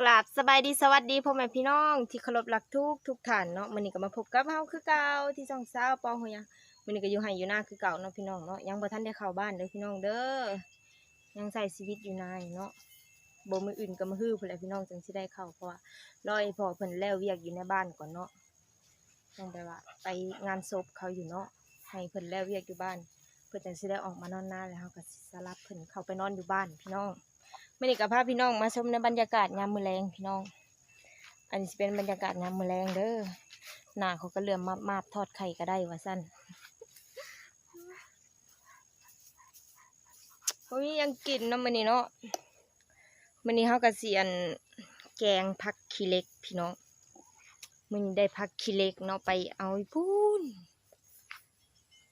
กราบสบายดีสวัสดีพ่อแม่พี่น้องที่เคารพรักทุกทุกท่านเนาะมื้อนี้ก็มาพบกับเฮาคือเก่าที่ช่องสาปองหัวยังมื้อนี้ก็อยู่ไห้อยู่หน้าคือเก่าเนาะพี่น้องเนาะยังบ่ทันได้เข้าบ้านเด้อพี่น้องเด้อยังใช้ชีวิตอยู่นายเนาะบ่มืออื่นก็มาฮื้อพุ่นแหละพี่น้องจังสิได้เข้าเพราะว่ารอให้พอเพิ่นแล้วเวียกอยู่ในบ้านก่อนเนาะต้องไปว่าไปงานศพเขาอยู่เนาะให้เพิ่นแล้วเวียกอยู่บ้าน เพิ่นจังสิได้ออกมานอนหน้าแล้วเฮาก็สลับเพิ่นเข้าไปนอนอยู่บ้านพี่น้อง มื่อนี้กับพาพี่น้องมาชมในบรรยากาศยามมือแรงพี่น้อง อันนี้เป็นบรรยากาศยามมือแรงเด้อหน้าเขาก็เลื่อมมามาบทอดไข่ก็ได้ว่าสั้นโอ้ยยังกินเนาะมื้อนี้เนาะมื้อนี้เฮาก็สิอันแกงผักขี้เล็กพี่น้องมื้อนี้ได้ผักขี้เล็กเนาะไปเอาอีพูน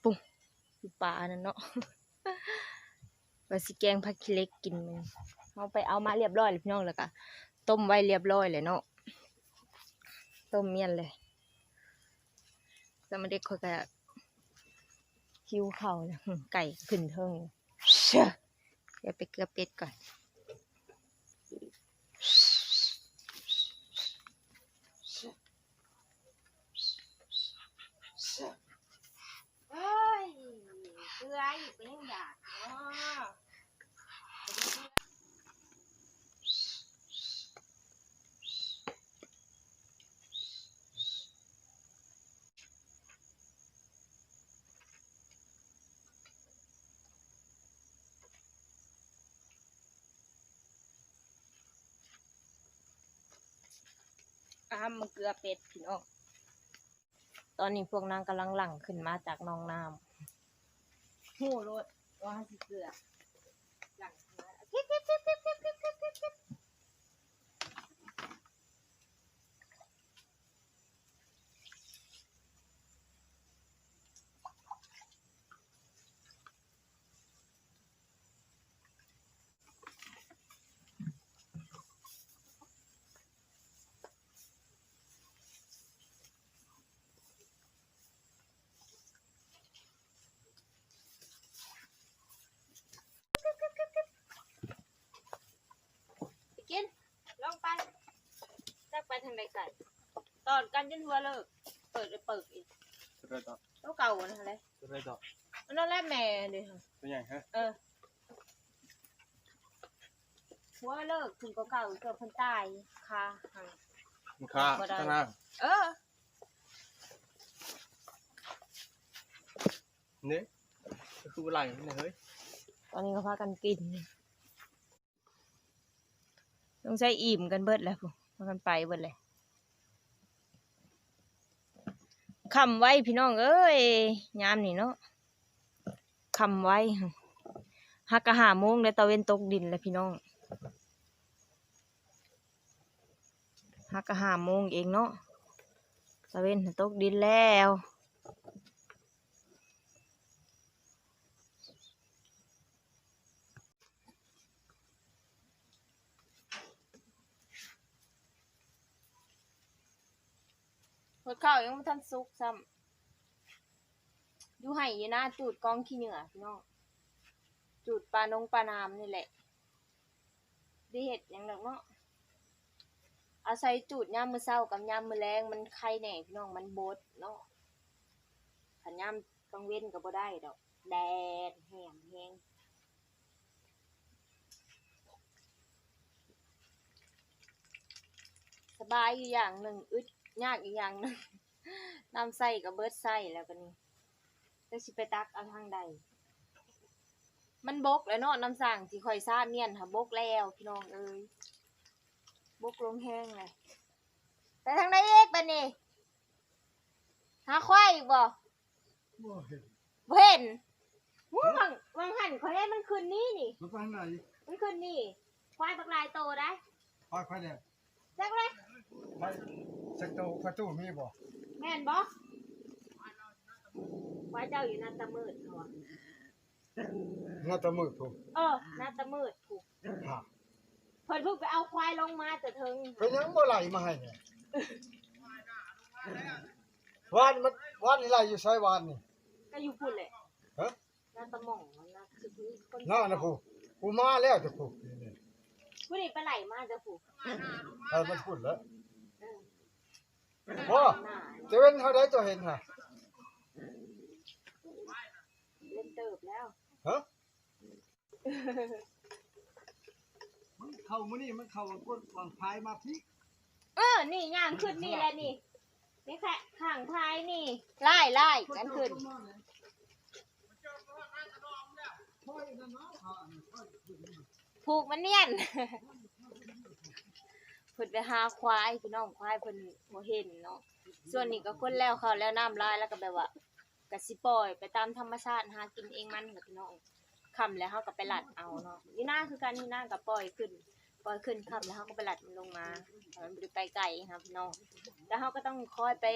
ปุ๊บอยู่ป่านั่นเนาะว่าสิแกงผักขี้เล็กกินมัน เอาไปเอามาเรียบร้อยเลยพี่น้องแล้วก็ต้มไว้เรียบร้อยเลยเนาะต้มเมียนเลยแต่มาเด็กเขาก็หิวเข่าไก่ขึ้นเทิงเชื่อเดี๋ยวไปเกลือเป็ดก่อนเฮ้ยเกลืออยู่เป็นอย่างอ้า มมันเกลือเป็ดพี่น้องตอนนี้พวกนางกำลังหลั่งขึ้นมาจากนองน้ำหูรถว่าสิเกลือหลั่ง ไปทางใดไก่ตอนกันจนหัวเลิก เปิดเลยเปิดอีกตัวไรต่อต้องเก่าอันนั้นเลยตัวไรต่ออันนั้นแหละแม่เดี๋ยวตัวใหญ่ฮะเออหัวเลิกถึงก็เก่าเกือบคนตายคาหังมันค่าบ่ได้ตั้งหน้าเออเนี่ยก็คืออะไรเนี่ยเฮ้ยตอนนี้ก็พากันกินต้องใช้อิ่มกันเบิดแล้วพ กันไปเบิดเลยคำไว้พี่น้องเอ้ยยามนี่เนาะคำไว้ฮักกะหาโมงแล้วตะเวนตกดินแล้วพี่น้องฮักกะหาโมงเองเนาะตะเวนตกดินแล้ว ข้าวยังไม่ทันสุกซ้ำอยู่ไห่อยู่นะจูดกองขี้เหงื่อพี่น้องจูดปลานงปลานามนี่แหละได้เห็ดอย่างหนักเนาะอาศัยจูดย่ามมือเศร้ากับยามมือแรงมันไข่แหน่พี่น้องมันบดเนาะขันยามกลางเว้นก็บ่ได้ดอก แดดแห้งแห้งสบายอยู่อย่างหนึ่งอึด ยากอีกอย่างหนึ่งน้ำใส่กับเบิดใส่แล้วกันนี้จะสิไปตักเอาทางใด มันบกแล้วเนาะน้ำสั่งที่คอยซาดเนียนค่ะบกแล้วพี่น้องเอ้ยบกลงแห้งเลยไปทางใดเอกบันนี่หาควายอีกบ่บ่เห็นวู้วังวังหันเขาเห็นมันขึ้นนี่นี่ มันไปไหนมันขึ้นนี่ควายบักลายโตได้ไปไปเนี่ยจักเลยไป สักตัวประตูมีบ่แม่นบ่ควายเจ้าอยู่หนาตะมืดเขาอะหน้าตะมือถูกเออหนาตะมืดถูกค่ะเพิ่นเพิ่งไปเอาควายลงมาแต่เทิงเป็นยังบ่ไหลมาให้เนี่ยวานมันวานนี่ไหลอยู่ไสวานนี่ก็อยู่พุ่นแหละฮะหนาตะหม่องมันนะคือคนน่านะผู้กูมาแล้วจะผู้นี่ผู้นี้ไปไหลมาจะผูกเออมันพูดแล้ว พ่อจะเว้นเท่าใดตัวเห็นฮะเล่นเติบแล้วฮะมันเข้ามื้อนี้มันเข้ากดวางพายมาพี่เออ นี่ย่างขึ้นนี่แหละนี่ นี่แค่ห่างพายนี่ ไล่ไล่กันขึ้นผูกมันเนียนเพิ่นไปหาควายพี่น้องควายเพิ่นบ่เห็นเนาะส่วนนี้ก็คนแล้วเขาแล้วน้ำลายแล้วก็แบบว่ากะสิปล่อย ไปตามธรรมชาติหากินเองมันแบบพี่น้องค่ำแล้วเฮาก็ไปหลัดเอาเนาะนี่หน้าคือกันนี่หน้าก็ปล่อยขึ้น ปล่อยขึ้นค่ำแล้วเฮาก็ไปหลัดมันลงมามันได้ไปไกลครับพี่น้องแล้วเฮาก็ต้องคอยไป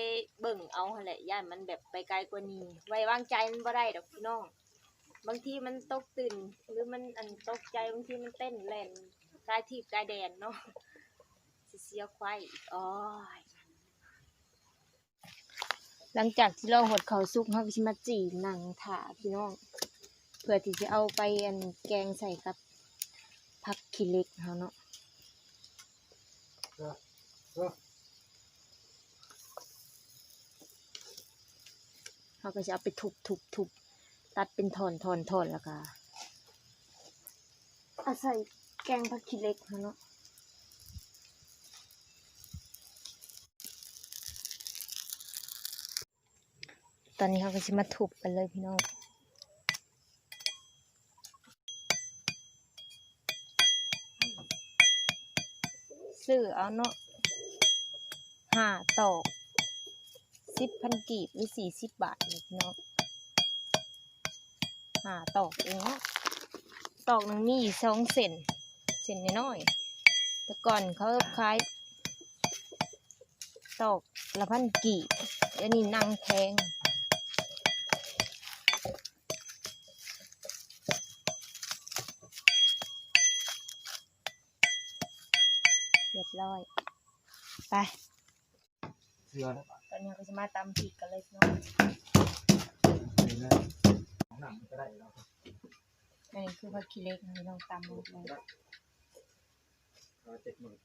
เบิ่งเอาแหละย่านมันแบบไปไกลกว่านี้ ไว้วางใจมันบ่ได้ดอกพี่น้องบางทีมันตกตื่นหรือมันอันตกใจบางทีมันเต้นแล่นกายทีบกายแดนเนาะ สียควายอีกอ้อยหลังจากที่เราหดเขาวสุกเราก็สิมาจีหนังถาพี่น้อง เพื่อที่จะเอาไปอันแกงใส่กับผักขี้เล็กเฮาเนาะเออเออเราก็จะเอาไปทุบทุบทุบตัดเป็นถอนถอนถอนแล้วก็อาใส่แกงผักขี้เล็กเฮาเนาะ อนนี้เขาก็จะมาทุบกันเลยพี่น้องซื้อเอาเนาะห้าตอกสิบพันกีบหรือสี่สิบบาทเน้องห้าตอกเองเนาะตอกหนึ่งมีสองเซนเซนน้อยๆแต่ก่อนเขาขายตอกละพันกีบเดี๋ยวนี้นั่งแพง เรียบร้อย ไปเสือนะตอนนี้เราก็จะมาตำพริกกันเลยพี่น้องนี่นะหนังก็ได้แล้วอันนี้คือผักขี้เหล็กนะพี่น้องตำลงไปเราเจ็ดหมื่น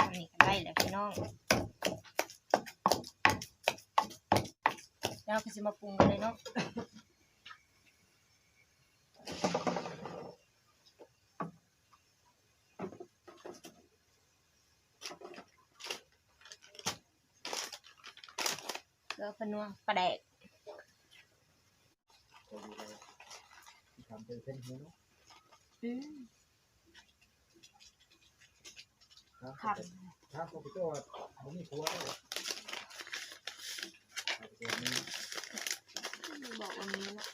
อันนี้ก็ได้แล้วพี่น้อง แล้วก็จะมาปรุงกันเลยเนาะแล้วก็นัวปลาแดกตัวนี้เลยทำเป็นเส้นหูเนาะครับถ้าพวกพี่ตัวมันมีผัวด้วยเอาไป ตัวนี้บอกวันนี้เนาะ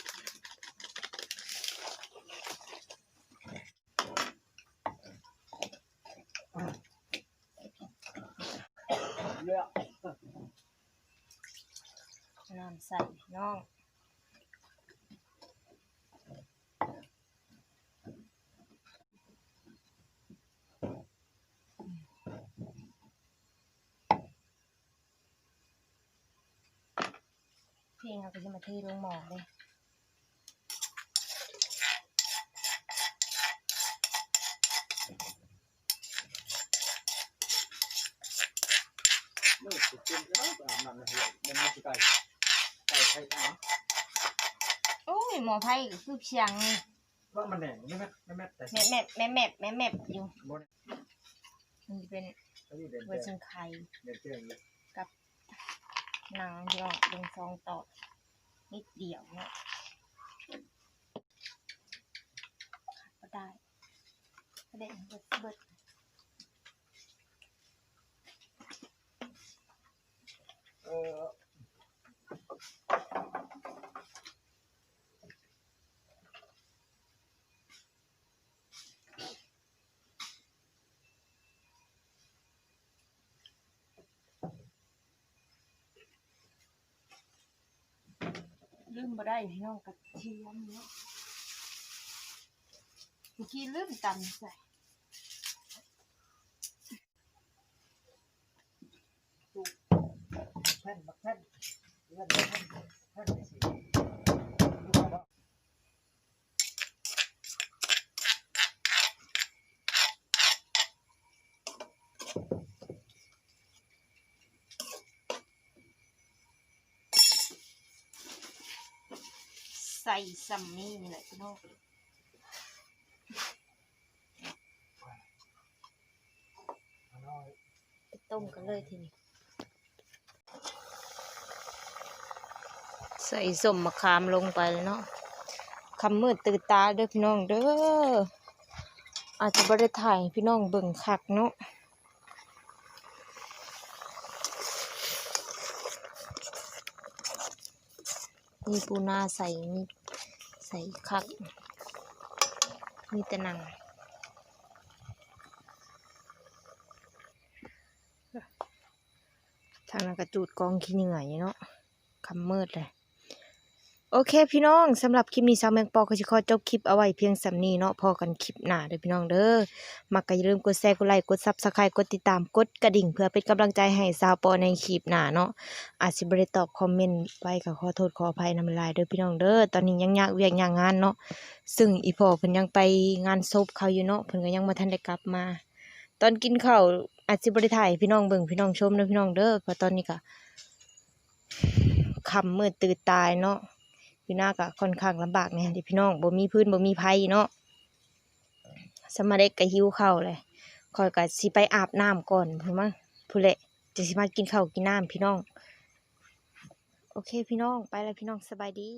เลือกน้ำใส่พี่น้อง เพลงเรา ก็จะมาเทลงหม้อเลยไม่ติดเต็มแล้วอาบน้นหัวมันไม่ใช่ไก่ไก่ไข่นะโอ้ยหมอไผ่ก็คือเพียงนี่ว่ามันแหน่งไม่แม่ไม่แม่แต่แมบแมบแมบแมบแมบแมบอยู่มันจะเป็นเวอร์ชันไข่เด่นเจ๋งเลยหนังที่เราลงซองต่อ นิดเดียวเนาะก็ได้ก็ได้เบิดเบิด ลืมบ่ได้พี่น้องกระเทียมเนาะเมื่อกี้ลืมตำใส่ไข่ท่นบักแผ่นเลื่อนแผ่นแผ่นไปสิลูกเอาบ่ ใส่ ซัมมี่นี่แหละพี่น้องเอาน้อยไปต้มกันเลยทีนี้ ใส่สมมะขามลงไปเลยเนาะคำมืดตื่นตาเด้อพี่น้องเด้อ อาจจะบ่ได้ถ่ายพี่น้องเบิ่งคักเนาะมีปูนาใส่มี ใส่คัก มีแต่นังทางนั้นกระจูดกองขี้เหนื่อยเนาะคำมืดเลย โอเคพี่น้องสำหรับคลิปนี้สาวแมงปอก็จะขอจบคลิปเอาไว้เพียงสำนี้เนาะพอกันคลิปหน้าเด้อพี่น้องเด้อมักก็อย่าลืมกดแชร์กดไลค์กดซับสไครต์กดติดตามกดกระดิ่ง เพื่อเป็นกำลังใจให้สาวปอในคลิปหน้าเนาะอาจสิบ่ได้ตอบคอมเมนต์ไปก็ขอโทษขออภัยนำลายเด้อพี่น้องเด้อตอนนี้ยังยากเวียกยากงานเนาะซึ่งอีพอเพิ่นยังไปงานศพเขาอยู่เนาะเพิ่นก็ยังบ่ทันได้กลับมา ตอนกินข้าวอาจสิบ่ได้ถ่ายพี่น้องเบิ่งพี่น้องชมเด้อพี่น้องเด้อเพราะตอนนี้ก็คำมืดตื่นตายเนาะ พี่น้าก็ค่อนข้างลำบากเนี่ยที่พี่น้องบ่มีพื้นบ่มีไผเนาะสมาเด็กก็หิวข้าวเลยคอยก็สิไปอาบน้ำก่อนพุ่นมั้งพุ่นแหละจะสิมากินข้าวกินน้ำพี่น้อง โอเคพี่น้องไปแล้วพี่น้องสบายดี